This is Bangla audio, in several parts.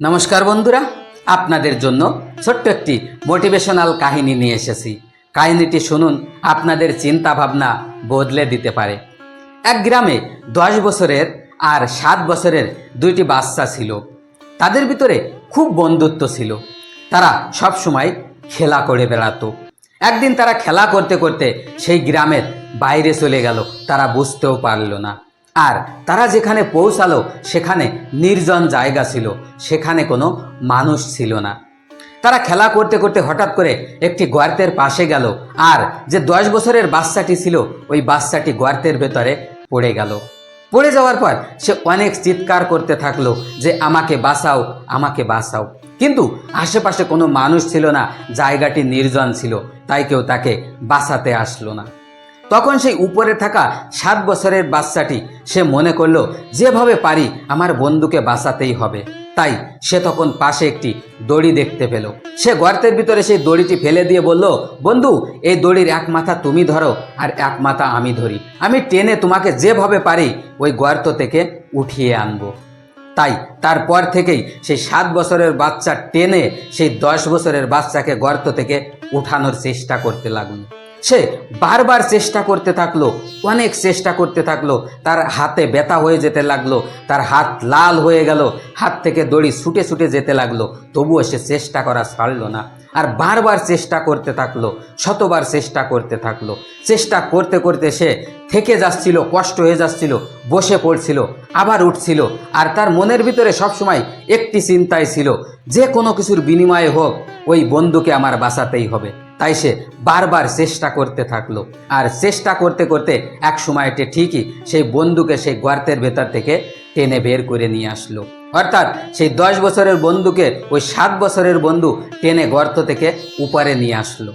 নমস্কার বন্ধুরা, আপনাদের জন্য ছোট্ট একটি মোটিভেশনাল কাহিনী নিয়ে এসেছি। কাহিনীটি শুনুন, আপনাদের চিন্তা ভাবনা বদলে দিতে পারে। এক গ্রামে দশ বছরের আর সাত বছরের দুইটি বাচ্চা ছিল। তাদের ভিতরে খুব বন্ধুত্ব ছিল। তারা সব সময় খেলা করে বেড়াতো। একদিন তারা খেলা করতে করতে সেই গ্রামের বাইরে চলে গেল, তারা বুঝতেও পারল না। আর তারা যেখানে পৌঁছালো, সেখানে নির্জন জায়গা ছিল, সেখানে কোনো মানুষ ছিল না। তারা খেলা করতে করতে হঠাৎ করে একটি গর্তের পাশে গেল, আর যে দশ বছরের বাচ্চাটি ছিল, ওই বাচ্চাটি গর্তের ভেতরে পড়ে গেল। পড়ে যাওয়ার পর সে অনেক চিৎকার করতে থাকল যে, আমাকে বাঁচাও আমাকে বাঁচাও। কিন্তু আশেপাশে কোনো মানুষ ছিল না, জায়গাটি নির্জন ছিল, তাই কেউ তাকে বাঁচাতে আসলো না। তখন সেই উপরে থাকা সাত বছরের বাচ্চাটি সে মনে করল, যেভাবে পারি আমার বন্ধুকে বাঁচাতেই হবে। তাই সে তখন পাশে একটি দড়ি দেখতে পেল। সে গর্তের ভিতরে সেই দড়িটি ফেলে দিয়ে বলল, বন্ধু, এই দড়ির এক মাথা তুমি ধরো আর এক মাথা আমি ধরি। আমি টেনে তোমাকে যেভাবে পারি ওই গর্ত থেকে উঠিয়ে আনব। তাই তারপর থেকেই সেই সাত বছরের বাচ্চা টেনে সেই দশ বছরের বাচ্চাকে গর্ত থেকে উঠানোর চেষ্টা করতে লাগল। সে বারবার চেষ্টা করতে থাকল, অনেক চেষ্টা করতে থাকল, তার হাতে ব্যথা হয়ে যেতে লাগল, তার হাত লাল হয়ে গেল, হাত থেকে দড়ি ছুটে ছুটে যেতে লাগল, তবুও সে চেষ্টা করা ছাড়লো না। আর বারবার চেষ্টা করতে থাকল, শতবার চেষ্টা করতে থাকল। চেষ্টা করতে করতে সে থেকে যাচ্ছিল, কষ্ট হয়ে যাচ্ছিল, বসে পড়ছিল, আবার উঠছিল, আর তার মনের ভিতরে সবসময় একটি চিন্তায় ছিল, যে কোনো কিছুর বিনিময়ে হোক, ওই বন্ধুকে আমার বাঁচাতেই হবে। তাই সে বারবার চেষ্টা করতে থাকল। আর চেষ্টা করতে করতে এক সময়টি ঠিকই সেই বন্ধুকে সেই গর্তের ভেতর থেকে টেনে বের করে নিয়ে আসলো। অর্থাৎ সেই দশ বছরের বন্ধুকে ওই সাত বছরের বন্ধু টেনে গর্ত থেকে উপরে নিয়ে আসলো।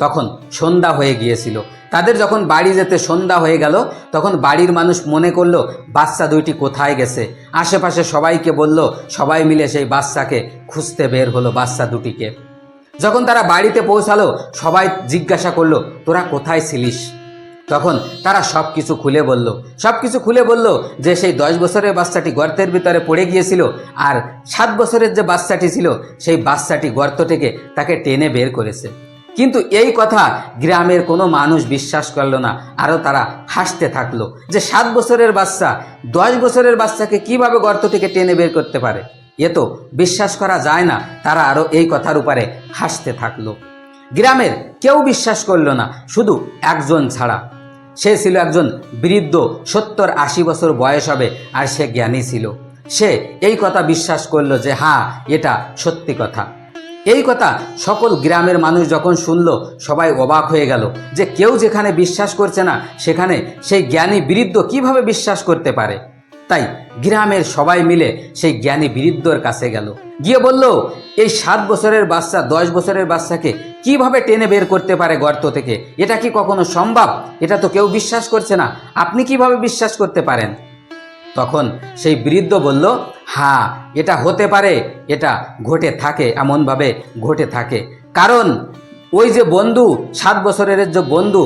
তখন সন্ধ্যা হয়ে গিয়েছিল। তাদের যখন বাড়ি যেতে সন্ধ্যা হয়ে গেল, তখন বাড়ির মানুষ মনে করল, বাচ্চা দুইটি কোথায় গেছে? আশেপাশে সবাইকে বলল, সবাই মিলে সেই বাচ্চাকে খুঁজতে বের হলো, বাচ্চা দুটিকে। যখন তারা বাড়িতে পৌঁছালো, সবাই জিজ্ঞাসা করল, তোরা কোথায় ছিলিস? তখন তারা সব কিছু খুলে বলল। সব কিছু খুলে বলল যে সেই দশ বছরের বাচ্চাটি গর্তের ভিতরে পড়ে গিয়েছিল আর সাত বছরের যে বাচ্চাটি ছিল, সেই বাচ্চাটি গর্ত থেকে তাকে টেনে বের করেছে। কিন্তু এই কথা গ্রামের কোনো মানুষ বিশ্বাস করল না। আরও তারা হাসতে থাকল যে সাত বছরের বাচ্চা দশ বছরের বাচ্চাকে কীভাবে গর্ত থেকে টেনে বের করতে পারে? এ তো বিশ্বাস করা যায় না, তারা আরও এই কথার উপরে হাসতে থাকল। গ্রামের কেউ বিশ্বাস করল না, শুধু একজন ছাড়া। সে ছিল একজন বৃদ্ধ, সত্তর আশি বছর বয়স হবে, আর সে জ্ঞানী ছিল। সে এই কথা বিশ্বাস করল যে হ্যাঁ এটা সত্যি কথা। এই কথা সকল গ্রামের মানুষ যখন শুনল, সবাই অবাক হয়ে গেল যে কেউ যেখানে বিশ্বাস করছে না, সেখানে সেই জ্ঞানী বৃদ্ধ কীভাবে বিশ্বাস করতে পারে? তাই গ্রামের সবাই মিলে সেই জ্ঞানী বৃদ্ধর কাছে গেল। গিয়ে বলল, এই সাত বছরের বাচ্চা, দশ বছরের বাচ্চাকে কীভাবে টেনে বের করতে পারে গর্ত থেকে? এটা কি কখনো সম্ভব? এটা তো কেউ বিশ্বাস করছে না। আপনি কীভাবে বিশ্বাস করতে পারেন? তখন সেই বৃদ্ধ বলল হ্যাঁ এটা হতে পারে। এটা ঘটে থাকে, এমনভাবে ঘটে থাকে। কারণ ওই যে বন্ধু, সাত বছরের যে বন্ধু,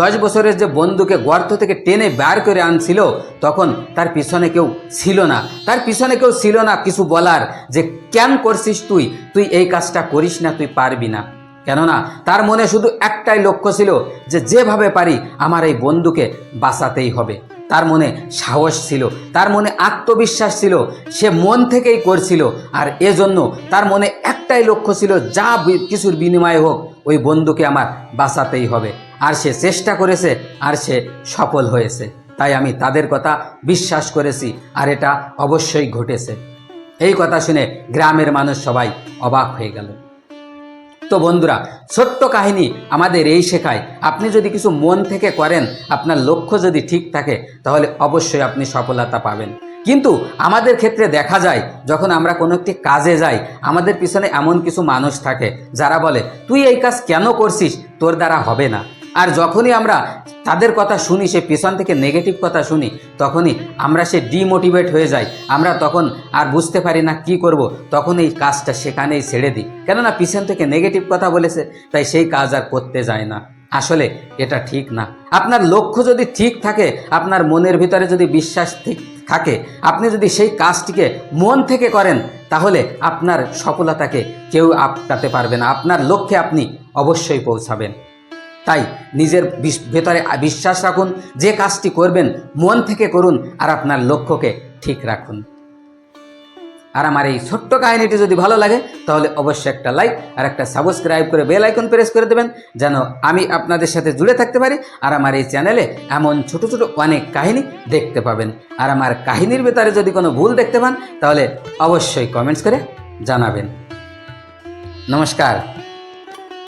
দশ বছরের যে বন্ধুকে গর্ত থেকে টেনে বার করে আনছিল, তখন তার পিছনে কেউ ছিল না। তার পিছনে কেউ ছিল না, কিছু বলার যে, কেন করছিস তুই? তুই এই কাজটা করিস না, তুই পারবি না। কেননা, তার মনে শুধু একটাই লক্ষ্য ছিল যে, যেভাবে পারি, আমার এই বন্ধুকে বাঁচাতেই হবে। তার মনে সাহস ছিল, তার মনে আত্মবিশ্বাস ছিল, সে মন থেকেই করছিল। আর এজন্য তার মনে একটাই লক্ষ্য ছিল, যা কিছুর বিনিময়ে হোক, ওই বন্ধুকে আমার বাঁচাতেই হবে। আর সে চেষ্টা করেছে, আর সে সফল হয়েছে। তাই আমি তাদের কথা বিশ্বাস করেছি, আর এটা অবশ্যই ঘটেছে। এই কথা শুনে গ্রামের মানুষ সবাই অবাক হয়ে গেল। তো বন্ধুরা, ছোট্ট কাহিনী আমাদের এই শেখায়। আপনি যদি কিছু মন থেকে করেন, আপনার লক্ষ্য যদি ঠিক থাকে, তাহলে অবশ্যই আপনি সফলতা পাবেন। কিন্তু আমাদের ক্ষেত্রে দেখা যায়, যখন আমরা কোনো একটি কাজে যাই, আমাদের পিছনে এমন কিছু মানুষ থাকে, যারা বলে, তুই এই কাজ কেন করছিস? তোর দ্বারা হবে না। আর যখনই আমরা তাদের কথা শুনি, সে পিছন থেকে নেগেটিভ কথা শুনি, তখনই আমরা সে ডিমোটিভেট হয়ে যাই। আমরা তখন আর বুঝতে পারি না কি করব। তখন এই কাজটা সেখানেই ছেড়ে দিই। কেননা পিছন থেকে নেগেটিভ কথা বলেছে, তাই সেই কাজ আর করতে যায় না। আসলে এটা ঠিক না। আপনার লক্ষ্য যদি ঠিক থাকে, আপনার মনের ভিতরে যদি বিশ্বাস ঠিক থাকে, আপনি যদি সেই কাজটিকে মন থেকে করেন, তাহলে আপনার সফলতাকে কেউ আটকাতে পারবে না। আপনার লক্ষ্যে আপনি অবশ্যই পৌঁছাবেন। তাই নিজের ভেতরে বিশ্বাস রাখুন, যে কাজটি করবেন, মন থেকে করুন আর আপনার লক্ষ্যকে ঠিক রাখুন। আর আমার এই ছোট্ট কাহিনীটি যদি ভালো লাগে, তাহলে অবশ্যই একটা লাইক আর একটা সাবস্ক্রাইব করে বেল আইকন প্রেস করে দেবেন, যেন আমি আপনাদের সাথে জুড়ে থাকতে পারি আর আমার এই চ্যানেলে এমন ছোট ছোট অনেক কাহিনী দেখতে পাবেন। আর আমার কাহিনীর ভেতরে যদি কোনো ভুল দেখতে পান, তাহলে অবশ্যই কমেন্টস করে জানাবেন। নমস্কার।